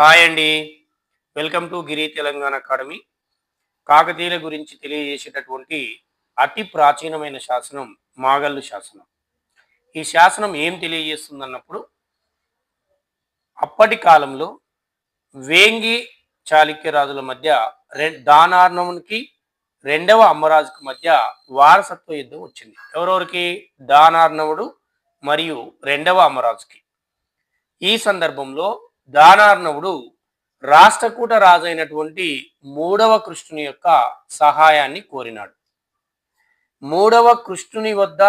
Hi అండి. Welcome to Giri Telangana academy. కాకతీయుల గురించి తెలియజేసేటటువంటి అతి ప్రాచీనమైన శాసనం మాగల్లు శాసనం. ఈ శాసనం ఏం తెలియజేస్తుంది అన్నప్పుడు అప్పటి కాలంలో వేంగి చాళుక్య రాజుల మధ్య రె దానార్ణమునికి రెండవ అమ్మరాజుకి మధ్య వారసత్వ యుద్ధం వచ్చింది. ఎవరెవరికి? దానార్ణవుడు మరియు రెండవ అమ్మరాజుకి ఈ సందర్భంలో దానార్ణవుడు రాష్ట్రకూట రాజైనటువంటి మూడవ కృష్ణుని యొక్క సహాయాన్ని కోరినాడు. మూడవ కృష్ణుని వద్ద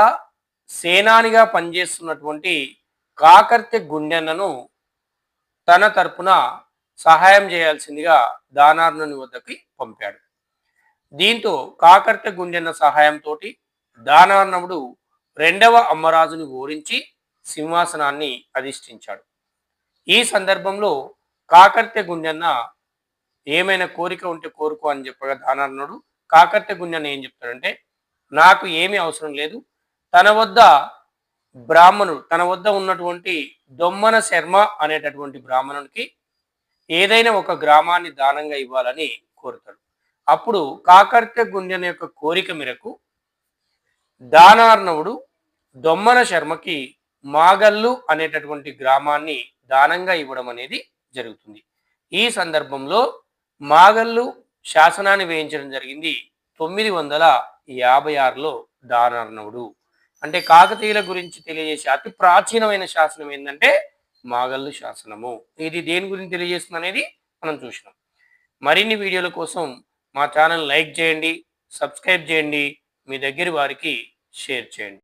సేనానిగా పనిచేస్తున్నటువంటి కాకర్తె గుండెన్నను తన తరపున సహాయం చేయాల్సిందిగా దానార్ణుని వద్దకి పంపాడు. దీంతో కాకర్తె గుండెన్న సహాయంతో దానార్ణవుడు రెండవ అమ్మరాజుని ఓడించి సింహాసనాన్ని అధిష్ఠించాడు. ఈ సందర్భంలో కాకర్తె గుండెన్న ఏమైనా కోరిక ఉంటే కోరుకో అని చెప్పగా దానార్ణుడు కాకర్తె గుండెన్న ఏం చెప్తాడంటే నాకు ఏమీ అవసరం లేదు. తన వద్ద బ్రాహ్మణుడు తన వద్ద ఉన్నటువంటి దొమ్మన శర్మ అనేటటువంటి బ్రాహ్మణునికి ఏదైనా ఒక గ్రామాన్ని దానంగా ఇవ్వాలని కోరుతాడు. అప్పుడు కాకర్తె గుండెన యొక్క కోరిక మేరకు దానార్ణవుడు దొమ్మన శర్మకి మాగల్లు అనేటటువంటి గ్రామాన్ని దానంగా ఇవ్వడం అనేది జరుగుతుంది. ఈ సందర్భంలో మాగల్లు శాసనాన్ని వేయించడం జరిగింది. తొమ్మిది వందల యాభై ఆరులో దానార్ణవుడు అంటే కాకతీయుల గురించి తెలియజేసే అతి ప్రాచీనమైన శాసనం ఏంటంటే మాగల్లు శాసనము. ఇది దేని గురించి తెలియజేస్తుంది అనేది మనం చూసినాం. మరిన్ని వీడియోల కోసం మా ఛానల్ లైక్ చేయండి సబ్స్క్రైబ్ చేయండి మీ దగ్గర వారికి షేర్ చేయండి.